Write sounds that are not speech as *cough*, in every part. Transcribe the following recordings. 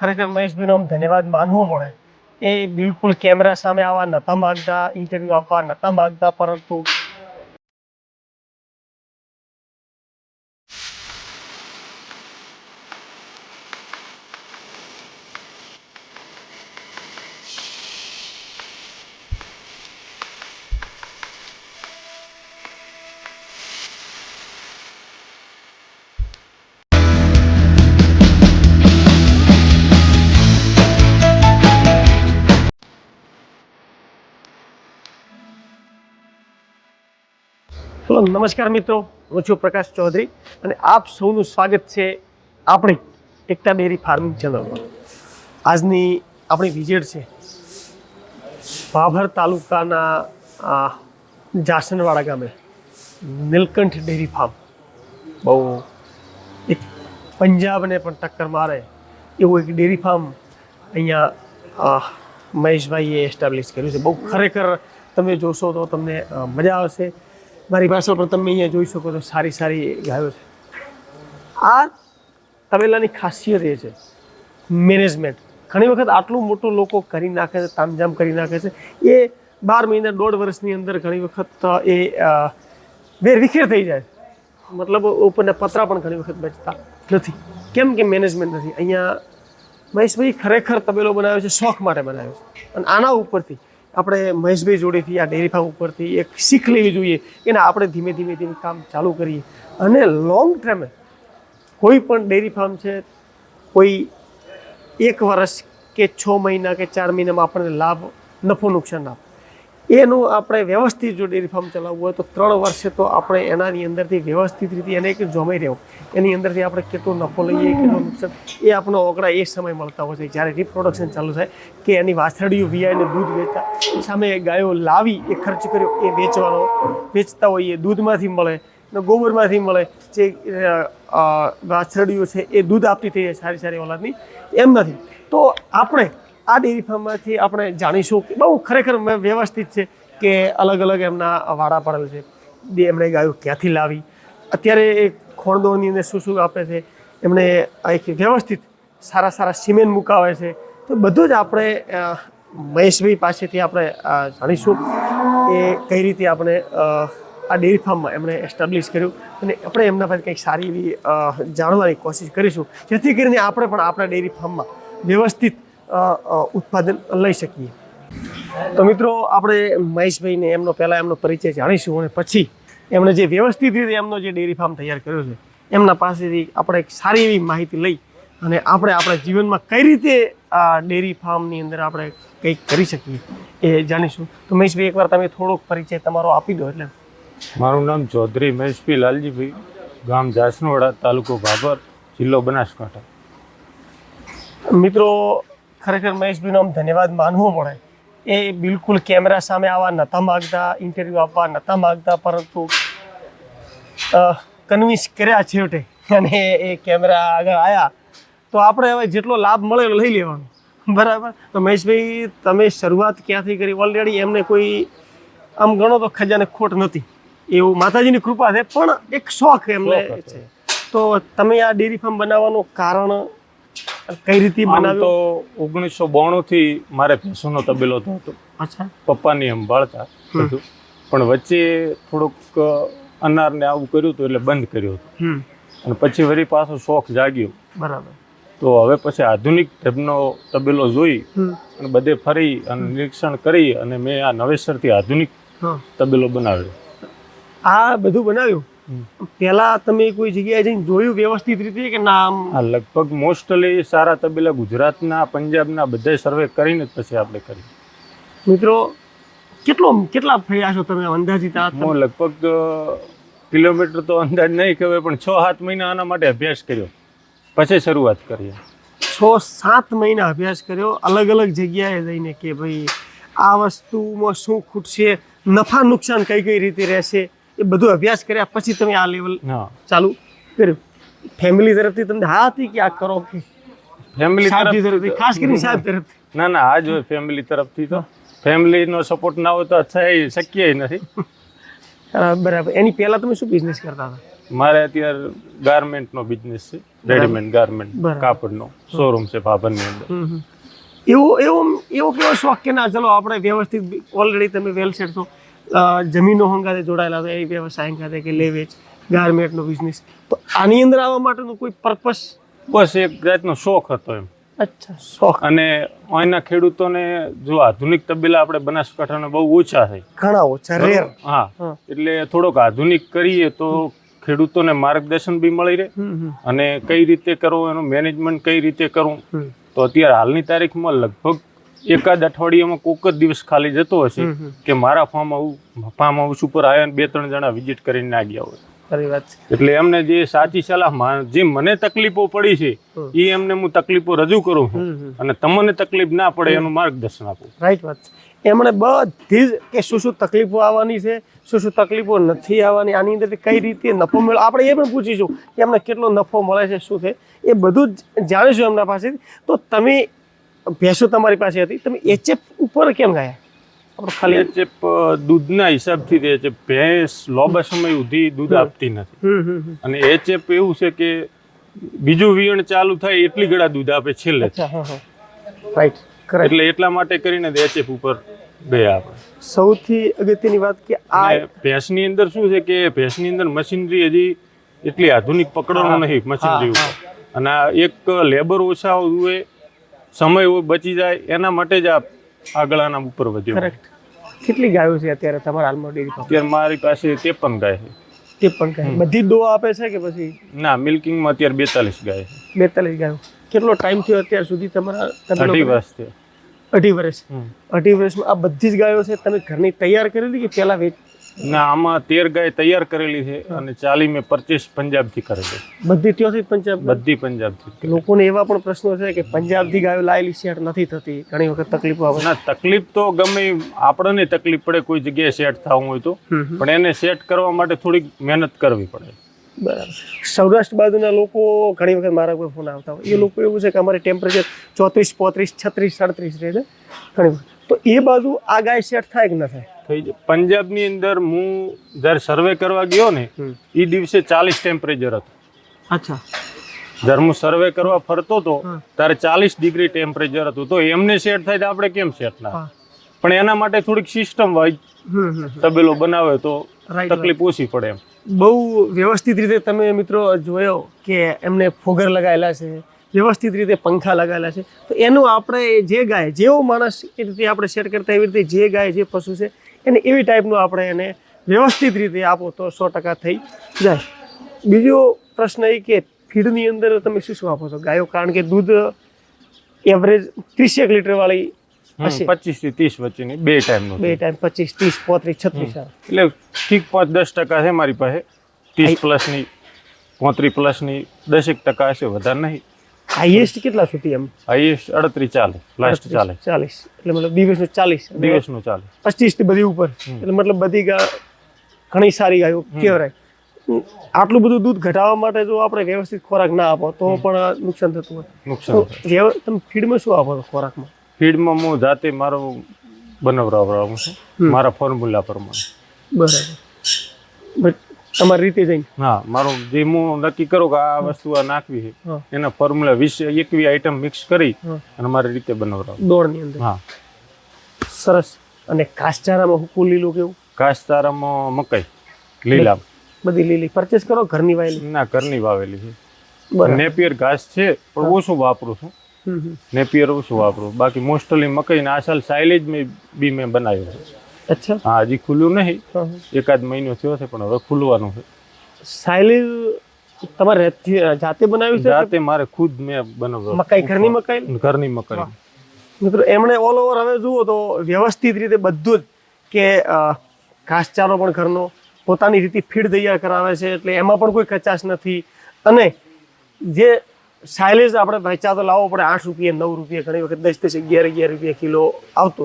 ખરેખર મહેશભાઈનો આમ ધન્યવાદ માનવો પડે એ બિલકુલ કેમેરા સામે આવવા નહોતા માગતા ઇન્ટરવ્યૂ આપવા નહોતા માગતા, પરંતુ નમસ્કાર મિત્રો. હું છું પ્રકાશ ચૌધરી અને આપ સૌનું સ્વાગત છે આપણી એકતા ડેરી ફાર્મિંગ ચેનલમાં. આજની આપણી વિઝિટ છે ભાભર તાલુકાના જાસનવાડા ગામે નીલકંઠ ડેરી ફાર્મ. બહુ એક પંજાબને પણ ટક્કર મારે એવું એક ડેરી ફાર્મ અહીંયા મહેશભાઈએ એસ્ટાબ્લિશ કર્યું છે. બહુ ખરેખર તમે જોશો તો તમને મજા આવશે. મારી પાછળ પણ તમે અહીંયા જોઈ શકો છો, સારી સારી ગાયો છે. આ તબેલાની ખાસિયત એ છે મેનેજમેન્ટ ઘણી વખત આટલું મોટું લોકો કરી નાખે છે, તામઝામ કરી નાખે છે. એ બાર મહિના, દોઢ વર્ષની અંદર ઘણી વખત એ વેરવિખેર થઈ જાય મતલબ ઉપરના પતરા પણ ઘણી વખત બચતા નથી. કેમ કે મેનેજમેન્ટ નથી? અહીંયા મહેશભાઈ ખરેખર તબેલો બનાવ્યો છે, શોખ માટે બનાવ્યો છે. અને આના ઉપરથી આપણે મહેશભાઈ જોડેથી આ ડેરી ફાર્મ ઉપરથી એક શીખ લેવી જોઈએ. કે આપણે ધીમે ધીમે ધીમે કામ ચાલુ કરીએ. અને લોંગ ટર્મે કોઈ પણ ડેરી ફાર્મ છે, કોઈ એક વર્ષ કે છ મહિના કે ચાર મહિનામાં આપણને લાભ, નફો નુકસાન આપે. એનું આપણે વ્યવસ્થિત જો ડેરી ફાર્મ ચલાવવું હોય તો ત્રણ વર્ષે તો આપણે એનાની અંદરથી વ્યવસ્થિત રીતે એને એક જમાઈ રહેવું એની અંદરથી આપણે કેટલો નફો લઈએ, કેટલો નુકસાન, એ આપણો ઓગળા એ સમય મળતા હોય છે. જ્યારે રિપ્રોડક્શન ચાલુ થાય કે એની વાછરડીઓ વિયાઈને દૂધ વેચતા સામે ગાયો લાવી, એ ખર્ચ કર્યો, એ વેચવાનો. વેચતા હોઈએ દૂધમાંથી મળે ગોબરમાંથી મળે. જે વાછરડીઓ છે એ દૂધ આપતી થઈ જાય સારી સારી ઓલાદની. એમ નથી. તો આપણે આ ડેરી ફાર્મમાંથી આપણે જાણીશું કે બહુ ખરેખર વ્યવસ્થિત છે કે અલગ અલગ એમના વાડા પડેલ છે. એમણે ગાયો ક્યાંથી લાવી? અત્યારે એ ખોણદોની અંદર શું શું આપે છે? એમણે એક વ્યવસ્થિત સારા સારા સિમેન્ટ મુકાવે છે. તો બધું જ આપણે મહેશભાઈ પાસેથી આપણે જાણીશું એ કઈ રીતે આપણે આ ડેરી ફાર્મમાં એમણે એસ્ટાબ્લિશ કર્યું અને આપણે એમના પાસે કંઈક સારી એવી જાણવાની કોશિશ કરીશું. જેથી કરીને આપણે પણ આપણા ડેરી ફાર્મમાં વ્યવસ્થિત ઉત્પાદન લઈ શકીએ. તો મિત્રો આપણે મહેશભાઈને એમનો પહેલાં એમનો પરિચય જાણીશું અને પછી એમણે જે વ્યવસ્થિત રીતે એમનો જે ડેરી ફાર્મ તૈયાર કર્યો છે એમના પાસેથી આપણે એક સારી એવી માહિતી લઈ અને આપણે આપણા જીવનમાં કઈ રીતે આ ડેરી ફાર્મની અંદર આપણે કંઈક કરી શકીએ એ જાણીશું. તો મહેશભાઈ એકવાર તમે થોડોક પરિચય તમારો આપી દો એટલે. મારું નામ ચૌધરી મહેશભાઈ લાલજીભાઈ ગામ જાસનોડા તાલુકો ભાભર જિલ્લો બનાસકાંઠા. મિત્રો ખરેખર મહેશભાઈનો આમ ધન્યવાદ માનવો પડે. એ બિલકુલ કેમેરા સામે આવવા નહોતા માગતા ઇન્ટરવ્યૂ આપવા નહોતા માગતા પરંતુ કન્વિન્સ કર્યા છેવટે. અને એ કેમેરા આગળ આવ્યા તો આપણે હવે જેટલો લાભ મળે લઈ લેવાનો. બરાબર? તો મહેશભાઈ તમે શરૂઆત ક્યાંથી કરી? ઓલરેડી એમને કોઈ આમ ગણો તો ખજાને ખોટ નથી. એવું માતાજીની કૃપા છે પણ એક શોખ એમને છે. તો તમે આ ડેરી ફાર્મ બનાવવાનું કારણ કઈ રીતે આમ તો ઓગણીસો બોણું થી મારે ભેંસોનો તબેલો તો હતો. અચ્છા. પપ્પાની સંભાળતા બધું. પણ વચ્ચે થોડુંક અનારને આવું કર્યું હતું એટલે બંધ કર્યું હતું. અને પછી વળી પાછો શોખ જાગ્યો. બરાબર. તો હવે પછી આધુનિક ઢબનો તબેલો જોઈ અને બધે ફરી અને નિરીક્ષણ કરી અને મેં આ નવેસરથી આધુનિક તબેલો બનાવ્યો. આ બધું બનાવ્યું? પહેલા તમે કોઈ જગ્યાએ જઈને જોયું વ્યવસ્થિત રીતે કે ના લગભગ મોસ્ટલી સારા તબેલા ગુજરાતના પંજાબના બધા સર્વે કરીને જ પછી આપણે કરી. મિત્રો કેટલો કેટલા ફર્યા છો તમે અંદાજિત હું લગભગ કિલોમીટર તો અંદાજ નહીં કહેવાય પણ છ સાત મહિના આના માટે અભ્યાસ કર્યો. પછી શરૂઆત કરીએ છ સાત મહિના અભ્યાસ કર્યો અલગ અલગ જગ્યાએ જઈને કે ભાઈ આ વસ્તુમાં શું ખૂટશે નફા નુકસાન કઈ કઈ રીતે રહેશે? એ બધું અભ્યાસ કર્યા પછી તમે આ લેવલ ચાલુ કર્યું. ફેમિલી તરફથી તમને હા હતી કે આ કરો કે ફેમિલી તરફથી ખાસ કરીને સાહેબ તરફથી. ના ના આ જો ફેમિલી તરફથી તો. ફેમિલીનો સપોર્ટ ના હોય તો થઈ શક્ય નથી. *laughs* બરાબર. એની પહેલા તમે શું બિઝનેસ કરતા હતા? મારે અત્યારે ગાર્મેન્ટનો બિઝનેસ છે. રેડીમેડ ગાર્મેન્ટ કાપડ કાપડનો. શોરૂમ છે ભાભરની અંદર. એવો એવો એવો કેવો શોખ કે ના ચલો આપણે વ્યવસ્થિત ઓલરેડી તમે વેલ સેટ છો. જમીનો હંગાતે જોડાયેલા હતા એ વ્યવસાય હંગાતે કે લેવેચ ગાર્મેન્ટનો બિઝનેસ તો આની અંદર આવવા માટેનો કોઈ પર્પસ બસ એક જાતનો શોખ હતો એમ. અચ્છા શોખ. અને અહીંના ખેડૂતોને જો આધુનિક તબેલા આપણે બનાસકાંઠાના બહુ ઓછા છે. ઘણા ઓછા રેર હા. એટલે થોડોક આધુનિક કરીએ તો ખેડૂતોને માર્ગદર્શન બી મળી રહે. અને કઈ રીતે કરવું એનું મેનેજમેન્ટ કઈ રીતે કરવું તો અત્યારે હાલની તારીખમાં લગભગ એકાદ અઠવાડિયામાં કોક જ દિવસ ખાલી જતો હશે. કે મારા ફાર્મ હાઉસ ફાર્મ હાઉસ ઉપર આવ્યા બે ત્રણ જણા વિઝિટ કરીને ના ગયા હોય. ખરી વાત છે. એટલે એમને જે સાચી સલાહ જે મને તકલીફો પડી છે એ એમને હું તકલીફો રજૂ કરું છું. અને તમને તકલીફ ના પડે એનું માર્ગદર્શન આપું. રાઈટ વાત છે. એમણે બધી જ કે શું શું તકલીફો આવવાની છે શું શું તકલીફો નથી આવવાની આની અંદર કઈ રીતે નફો મળે આપણે એ પણ પૂછીશું કે એમને કેટલો નફો મળે છે શું છે? એ બધું જ જાણીશું એમના પાસેથી. તો તમે ભેંસો તમારી પાસે હતી? તમે એચએફ ઉપર કેમ ગયા? આપણે ખાલી એચએફ દૂધના હિસાબથી દે છે. ભેંસ લાંબા સમય સુધી દૂધ આપતી નથી. અને એચએફ એવું છે કે બીજું વિયણ ચાલુ થાય એટલી ગળા દૂધ આપે છેલ્લે રાઈટ એટલે એટલા માટે કરીને એચએફ ઉપર ગયા આપણે. સૌથી અગત્યની વાત કે આ ભેંસની અંદર શું છે કે ભેંસની અંદર મશીનરી હજી એટલી આધુનિક પકડવાનું નહીં મશીનરી ઉપર. અને આ એક લેબર ઓછા હોય સમય બચી જાય એના માટે જ આ આગળના ઉપર વધ્યો. કરેક્ટ કેટલી ગાયો છે અત્યારે તમારા હાલમાં ડેરી અત્યારે મારી પાસે ત્રેપન ગાય છે. તે પણ ગાય. બધી જ દો આપે છે કે પછી? ના મિલ્કિંગમાં અત્યારે બેતાલીસ ગાય છે. બેતાલીસ ગાયો. કેટલો ટાઈમ થયો અત્યાર સુધી તમારા અઢી વર્ષ થયો. અઢી વર્ષ. અઢી વર્ષમાં આ બધી જ ગાયો છે તમે ઘરની તૈયાર કરી હતી કે પહેલાં વેચ ના આમાં તેર ગાય તૈયાર કરેલી છે અને ચાલી મેં પરચેસ પંજાબથી કરેલી. બધી ત્યાંથી પંજાબ? બધી પંજાબથી. લોકોને એવા પણ પ્રશ્નો છે કે પંજાબથી ગાયો લાયેલી શેઠ નથી થતી. ઘણી વખત તકલીફો આવે. ના તકલીફ તો ગમે આપણને તકલીફ પડે કોઈ જગ્યાએ સેટ થવું હોય તો. પણ એને સેટ કરવા માટે થોડીક મહેનત કરવી પડે. બરાબર. સૌરાષ્ટ્ર બાજુના લોકો ઘણી વખત મારા કોઈ ફોન આવતા હોય. એ લોકો એવું છે કે અમારે ટેમ્પરેચર ચોત્રીસ પોત્રીસ છત્રીસ સાડત્રીસ રહે છે. ઘણી વખત. તો એ બાજુ આ ગાય સેટ થાય કે ન થાય? થઈ જાય. પંજાબની અંદર હું જ્યારે સર્વે કરવા ગયો ને એ દિવસે ચાલીસ ટેમ્પરેચર હતું. અચ્છા. જ્યારે હું સર્વે કરવા ફરતો હતો ત્યારે ચાલીસ ડિગ્રી ટેમ્પરેચર હતું. તો એમને સેટ થાય તો આપણે કેમ સેટ ના? પણ એના માટે થોડીક સિસ્ટમ વાઇઝ તબેલો બનાવે તો તકલીફ ઓછી પડે એમ. બહુ વ્યવસ્થિત રીતે તમે મિત્રો જોયો કે એમને ફોગર લગાવેલા છે વ્યવસ્થિત રીતે પંખા લગાવેલા છે. તો એનું આપણે જે ગાય જેવો માણસ એ રીતે આપણે સેટ કરતા એવી રીતે જે ગાય જે પશુ છે એને એવી ટાઈપનું આપણે એને વ્યવસ્થિત રીતે આપો તો સો ટકા થઈ જાય. બીજો પ્રશ્ન એ કે ફીડની અંદર તમે શું શું આપો છો? ગાયો કારણ કે દૂધ એવરેજ ત્રીસેક લીટરવાળી પચીસથી ત્રીસ વચ્ચેની બે ટાઈમનું બે ટાઈમ પચીસ ત્રીસ પોત્રીસ છત્રીસ એટલે ઠીક પાંચ દસ ટકા છે મારી પાસે. ત્રીસ પ્લસની પોત્રીસ પ્લસની દસેક ટકા હશે વધારે નહીં. હાઈએસ્ટ કેટલા સુધી એમ? હાઈએસ્ટ અડત્રીસ ચાલે લાસ્ટ ચાલે. ચાલીસ. એટલે મતલબ દિવસનું ચાલીસ. દિવસનું ચાલે. પચીસથી બધી ઉપર. એટલે મતલબ બધી ગા ઘણી સારી ગાયો કહેવાય. આટલું બધું દૂધ ઘટાડવા માટે જો આપણે વ્યવસ્થિત ખોરાક ના આપો તો પણ નુકસાન થતું હોય. નુકસાન તમે ફીડમાં શું આપો છો ખોરાકમાં? ફીડમાં હું જાતે મારો બનાવડાવું છું. મારા ફોર્મ્યુલા પ્રમાણે. બરાબર. બટ તમારી રીતે જઈને? હા મારું જે હું નક્કી કરું કે આ વસ્તુ આ નાખવી છે એના ફોર્મ્યુલા વીસ એકવી આઈટમ મિક્સ કરી અને મારી રીતે બનાવડાવું. દોડની અંદર? હા. સરસ. અને ઘાસચારામાં હુકુ લીલું કેવું? ઘાસચારામાં મકાઈ લીલા. બધી લીલી. પરચેસ કરો ઘરની વાવેલી? ના ઘરની વાવેલી છે. નેપિયર ઘાસ છે પણ ઓછું વાપરું છું. નેપિયર ઓછું વાપરું. બાકી મોસ્ટલી મકાઈ આ સાલ સાઇલેજ મેં બી મેં બનાવ્યું છે. અચ્છા. હા હજી ખુલ્યું નહીં. એકાદ મહિનો થયો છે પણ હવે ખુલવાનું છે. સાયલી તમારે જાતે બનાવી છે? જાતે મારે ખુદ મેં બનાવ્યો. મકાઈ ઘરની મકાઈ? ઘરની મકાઈ. મિત્રો એમણે ઓલ ઓવર હવે જુઓ તો વ્યવસ્થિત રીતે બધું જ કે ઘાસચારો પણ ઘરનો પોતાની રીતે ફીડ તૈયાર કરાવે છે એટલે એમાં પણ કોઈ કચાશ નથી. અને જે સાયલેજ આપણે વેચાતો લાવવો પડે આઠ રૂપિયા નવ રૂપિયા ઘણી વખત દસ દસ અગિયાર અગિયાર રૂપિયા કિલો આવતો.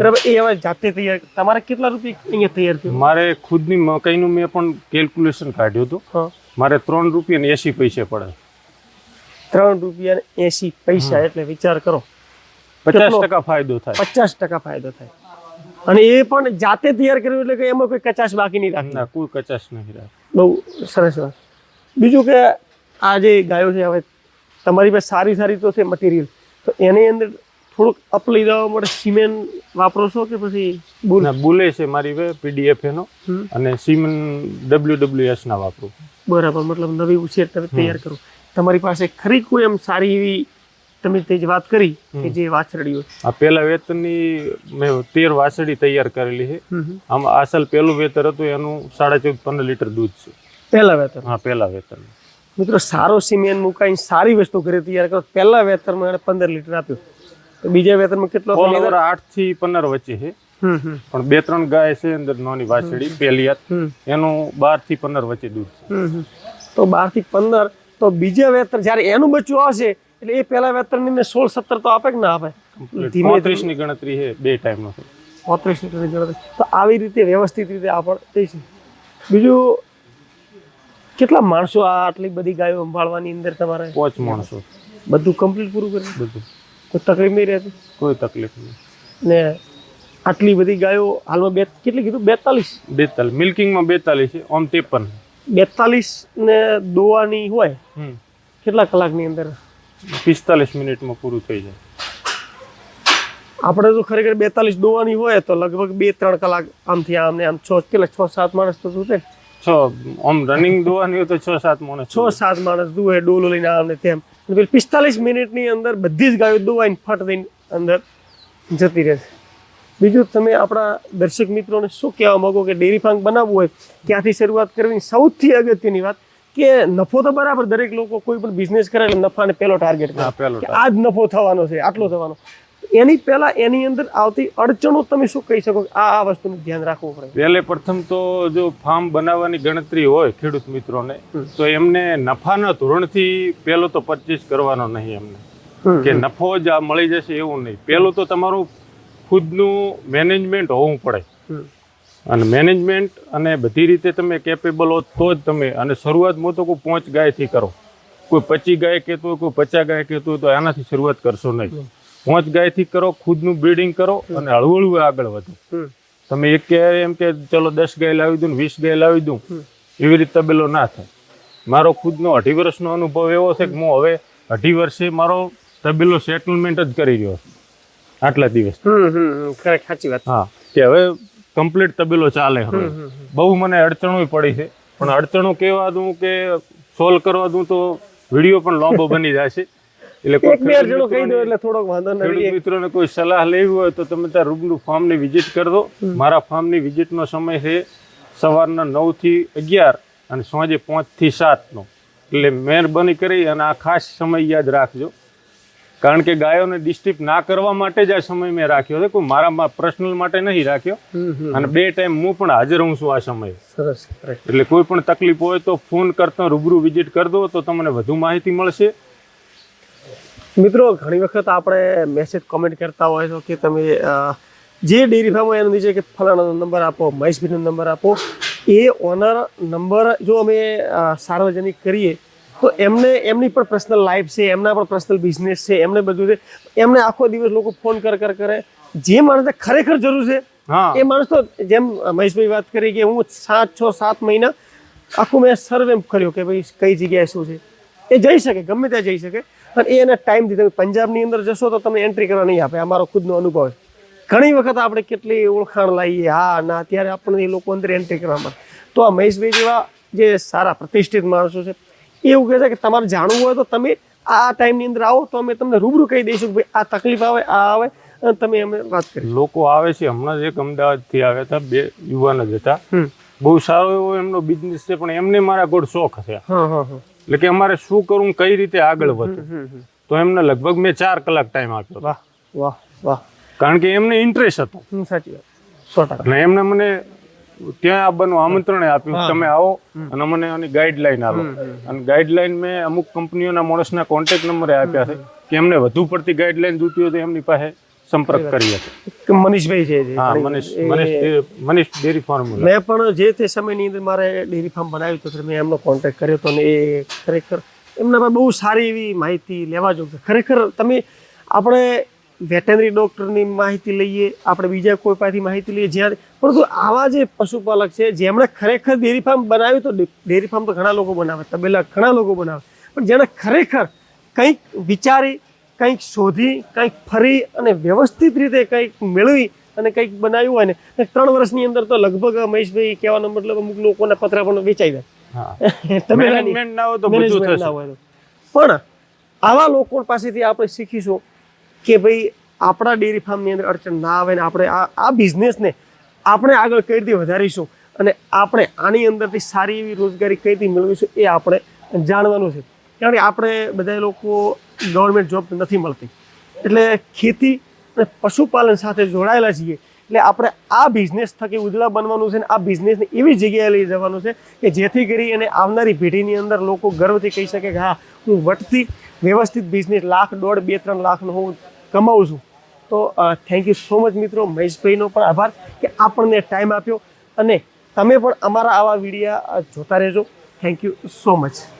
બરાબર એ હવે જાતે તૈયાર તમારે કેટલા રૂપિયા અહીંયા તૈયાર થયું? મારે ખુદની મકાઈનું મેં પણ કેલ્ક્યુલેશન કાઢ્યું હતું. મારે ત્રણ રૂપિયા ને એસી પૈસે પડે. ત્રણ રૂપિયા ને એસી પૈસા એટલે વિચાર કરો. પચાસ ટકા ફાયદો થાય. પચાસ ટકા ફાયદો થાય. અને એ પણ જાતે તૈયાર કર્યું એટલે કે એમાં કોઈ કચાશ બાકી નહીં રાખતા કોઈ કચાશ નહીં રાખે. બહુ સરસ વાત. બીજું કે આ જે ગાયો છે હવે તમારી પાસે સારી સારી તો છે મટીરિયલ તો એની અંદર થોડુંક અપ લઈ જવા માટે સિમેન્ટ વાપરો છો કે પછી બુલ? ના બુલે છે મારી વે પીડીએફ એનો. અને સિમેન્ટ ડબલ્યુ ડબલ્યુ એસ ના વાપરું. બરાબર મતલબ નવી ઉછેર તમે તૈયાર કરો. તમારી પાસે ખરી કોઈ એમ સારી એવી તમે તે જ વાત કરી કે જે વાછરડી હોય આ પહેલા વેતનની મેં તેર વાછરડી તૈયાર કરેલી છે. આમ અસલ પહેલું વેતર હતું એનું સાડા ચૌદ પંદર લીટર દૂધ છે. પહેલા વેતન? હા પહેલા વેતન. મિત્રો સારો સિમેન્ટ મુકાઈને સારી વસ્તુ ઘરે તૈયાર કરો. પહેલા વેતનમાં એને પંદર લીટર આપ્યું. બીજા વેતનમાં કેટલો આઠથી પંદર વચ્ચે છે. પણ બે ત્રણ ગાય છે અંદર નાની વાછડી પહેલિયાત એનું બારથી પંદર વચ્ચે દૂધ છે. તો બારથી પંદર તો બીજા વેતર જ્યારે એનું બચ્ચું આવશે એટલે એ પહેલા વેતરની ને સોળ સત્તર તો આપે કે ના આપે? ધીમે ત્રીસની ગણતરી છે બે ટાઈમ નો પોત્રીસની ગણતરી. તો આવી રીતે વ્યવસ્થિત રીતે આપણે છે બીજું કેટલા માણસો આ આટલી બધી ગાયો સંભાળવાની અંદર તમારે? પાંચ માણસો. બધું કમ્પ્લીટ પૂરું કરી? બધું. કોઈ તકલીફ નહીં રહેતી? કોઈ તકલીફ નહીં. ને આટલી બધી ગાયો હાલમાં બે કેટલી કીધું? બેતાલીસ? બેતાલીસ. મિલ્કિંગમાં બેતાલીસ છે ઓમ ત્રેપન. બેતાલીસ ને દોવાની હોય હમ. કેટલા કલાકની અંદર? પિસ્તાલીસ મિનિટમાં પૂરું થઈ જાય. આપણે તો ખરેખર બેતાલીસ દોવાની હોય તો લગભગ બે ત્રણ કલાક આમથી આમને આમ છ કેટલા છ સાત માણસ તો શું છે? છ? આમ રનિંગ દોવાની હોય તો છ સાત માણસ છ સાત માણસ દુએ ડોલો લઈને આવે તેમ. પેલી પિસ્તાલીસ મિનિટની અંદર બધી જ ગાયો દોવાઈને ફટ દઈને અંદર જતી રહેશે. બીજું તમે આપણા દર્શક મિત્રોને શું કહેવા માંગો કે ડેરી ફાર્મ બનાવવું હોય ક્યાંથી શરૂઆત કરવી. સૌથી અગત્યની વાત કે નફો તો બરાબર દરેક લોકો કોઈ પણ બિઝનેસ કરે એટલે નફાને પહેલો ટાર્ગેટ કરે. આ જ નફો થવાનો છે આટલો થવાનો. એની પહેલા એની અંદર આવતી અડચણો તમે શું કહી શકો આ આ વસ્તુનું ધ્યાન રાખવું પડે? પહેલે પ્રથમ તો જો ફાર્મ બનાવવાની ગણતરી હોય ખેડૂત મિત્રોને તો એમને નફાના ધોરણથી પહેલો તો પરચેસ કરવાનો નહીં એમને. કે નફો જ આ મળી જશે એવું નહીં. પહેલું તો તમારું ખુદનું મેનેજમેન્ટ હોવું પડે. અને મેનેજમેન્ટ અને બધી રીતે તમે કેપેબલ હો તો જ તમે અને શરૂઆતમાં તો કોઈ પાંચ ગાયથી કરો. કોઈ પચી ગાય કહેતું હોય કોઈ પચાસ ગાય કહેતું હોય તો આનાથી શરૂઆત કરશો નહીં. પાંચ ગાયથી કરો ખુદનું બ્રીડિંગ કરો અને હળવું હળવું આગળ વધો. તમે એક કે એમ કે ચલો દસ ગાય લાવી દઉં ને વીસ ગાય લાવી દઉં એવી રીતે તબેલો ના થાય. મારો ખુદનો અઢી વર્ષનો અનુભવ એવો છે કે હું હવે અઢી વર્ષે મારો તબેલો સેટલમેન્ટ જ કરી રહ્યો છું આટલા દિવસ. સાચી વાત. હા કે હવે કમ્પ્લીટ તબેલો ચાલે હવે. બહુ મને અડચણો પડી છે. પણ અડચણો કહેવા દઉં કે સોલ્વ કરવા દઉં તો વીડિયો પણ લાંબો બની જાય છે. એટલે કોઈ એક બે કહી દો એટલે થોડોક વાંધો નથી મિત્રોને કોઈ સલાહ લેવી હોય તો તમે ત્યાં રૂબરૂ ફાર્મની વિઝિટ કરજો. મારા ફાર્મની વિઝિટનો સમય છે સવારના નવથી અગિયાર અને સાંજે પાંચથી સાતનો. એટલે મહેરબાની કરી અને આ ખાસ સમય યાદ રાખજો. કારણ કે ગાયોને ડિસ્ટર્બ ના કરવા માટે જ આ સમય મેં રાખ્યો છે. કોઈ મારા પર્સનલ માટે નહીં રાખ્યો. અને બે ટાઈમ હું પણ હાજર હું છું આ સમયે. સરસ એટલે કોઈ પણ તકલીફ હોય તો ફોન કરતા રૂબરૂ વિઝિટ કરી દો તો તમને વધુ માહિતી મળશે. મિત્રો ઘણી વખત આપણે મેસેજ કોમેન્ટ કરતા હોય તો કે તમે જે ડેરી ફાર્મ એનો નીચે કે ફલાણાનો નંબર આપો મહેશભાઈનો નંબર આપો એ ઓનર નંબર જો અમે સાર્વજનિક કરીએ તો એમને એમની પણ પર્સનલ લાઈફ છે એમના પણ પર્સનલ બિઝનેસ છે એમને બધું છે. એમને આખો દિવસ લોકો ફોન કર કર કરે. જે માણસને ખરેખર જરૂર છે એ માણસ તો જેમ મહેશભાઈ વાત કરી કે હું સાત છ સાત મહિના આખું મેં સર્વે કર્યો કે ભાઈ કઈ જગ્યાએ શું છે. એ જઈ શકે ગમે ત્યાં જઈ શકે. અને એ એના ટાઈમથી તમે પંજાબની અંદર જશો તો તમને એન્ટ્રી કરવા નહીં આપે. આ મારો ખુદનો અનુભવ છે. ઘણી વખત આપણે કેટલી ઓળખાણ લાવીએ. હા ના ત્યારે આપણને એ લોકો અંદર એન્ટ્રી કરવા માટે તો આ મહેશભાઈ જેવા જે સારા પ્રતિષ્ઠિત માણસો છે એવું કહે છે કે તમારે જાણવું હોય તો તમે આ ટાઈમની અંદર આવો તો અમે તમને રૂબરૂ કહી દઈશું કે ભાઈ આ તકલીફ આવે આ આવે અને તમે અમે વાત કરી લોકો આવે છે. હમણાં જ એક અમદાવાદથી આવ્યા હતા. બે યુવાન જ હતા. બહુ સારો એવો એમનો બિઝનેસ છે પણ એમને મારા ગોળ શોખ છે. હા હા હા. એટલે કે અમારે શું કરવું કઈ રીતે આગળ વધવું તો એમને લગભગ મેં ચાર કલાક ટાઈમ આપ્યો વાહ વાહ વાહ. કારણ કે એમને ઇન્ટરેસ્ટ હતો. સાચી વાત. સો ટકા. અને એમને મને ત્યાં આવવાનું આમંત્રણ આપ્યું તમે આવો અને મને આની ગાઈડલાઈન આપો. અને ગાઈડલાઈન મેં અમુક કંપનીઓના માણસના કોન્ટેક્ટ નંબરે આપ્યા છે કે એમને વધુ પડતી ગાઈડલાઈન જોતી હોય તો એમની પાસે સંપર્ક કરી શકે મનીષભાઈ છે હા Manish Manish dairy- Manish dairy formula મેં પણ જે તે સમયની અંદર મારે ડેરી ફાર્મ બનાવ્યું હતું મેં એમનો કોન્ટેક્ટ કર્યો હતો અને એ ખરેખર એમના પર બહુ સારી એવી માહિતી લેવા જોઈએ ખરેખર તમે આપણે વેટનરી ડૉક્ટરની માહિતી લઈએ આપણે બીજા કોઈ પાસેથી માહિતી લઈએ જ્યાં પરંતુ આવા જે પશુપાલક છે જેમણે ખરેખર ડેરી ફાર્મ બનાવ્યું તો ડેરી ફાર્મ તો ઘણા લોકો બનાવે તબેલા ઘણા લોકો બનાવે પણ જેણે ખરેખર કંઈક વિચારી કંઈક શોધી કંઈક ફરી અને વ્યવસ્થિત રીતે કંઈક મેળવી અને કંઈક બનાવ્યું હોય ને ત્રણ વર્ષની અંદર તો લગભગ મહેશભાઈ કહેવાનો મતલબ અમુક લોકોના પતરા પણ વેચાઈ જાય. હા. *laughs* ના હોય તો ના હોય પણ આવા લોકો પાસેથી આપણે શીખીશું કે ભાઈ આપણા ડેરી ફાર્મની અંદર અડચણ ના આવે ને આપણે આ આ બિઝનેસને આપણે આગળ કઈ રીતે વધારીશું અને આપણે આની અંદરથી સારી એવી રોજગારી કઈ રીતે મેળવીશું એ આપણે જાણવાનું છે. કારણ કે આપણે બધા લોકો ગવર્મેન્ટ જોબ નથી મળતી. એટલે ખેતી અને પશુપાલન સાથે જોડાયેલા છીએ. એટલે આપણે આ બિઝનેસ થકી ઉજળા બનવાનું છે ને આ બિઝનેસને એવી જગ્યાએ લઈ જવાનું છે કે જેથી કરી અને આવનારી પેઢીની અંદર લોકો ગર્વથી કહી શકે કે હા, હું વટથી વ્યવસ્થિત બિઝનેસ લાખ, દોઢ, બે, ત્રણ લાખનો હું કમાઉં છું. તો થેન્ક યુ સો મચ મિત્રો. મહેશભાઈનો પણ આભાર કે આપણને ટાઈમ આપ્યો. અને તમે પણ અમારા આવા વિડીયા જોતા રહેજો. Thank you so much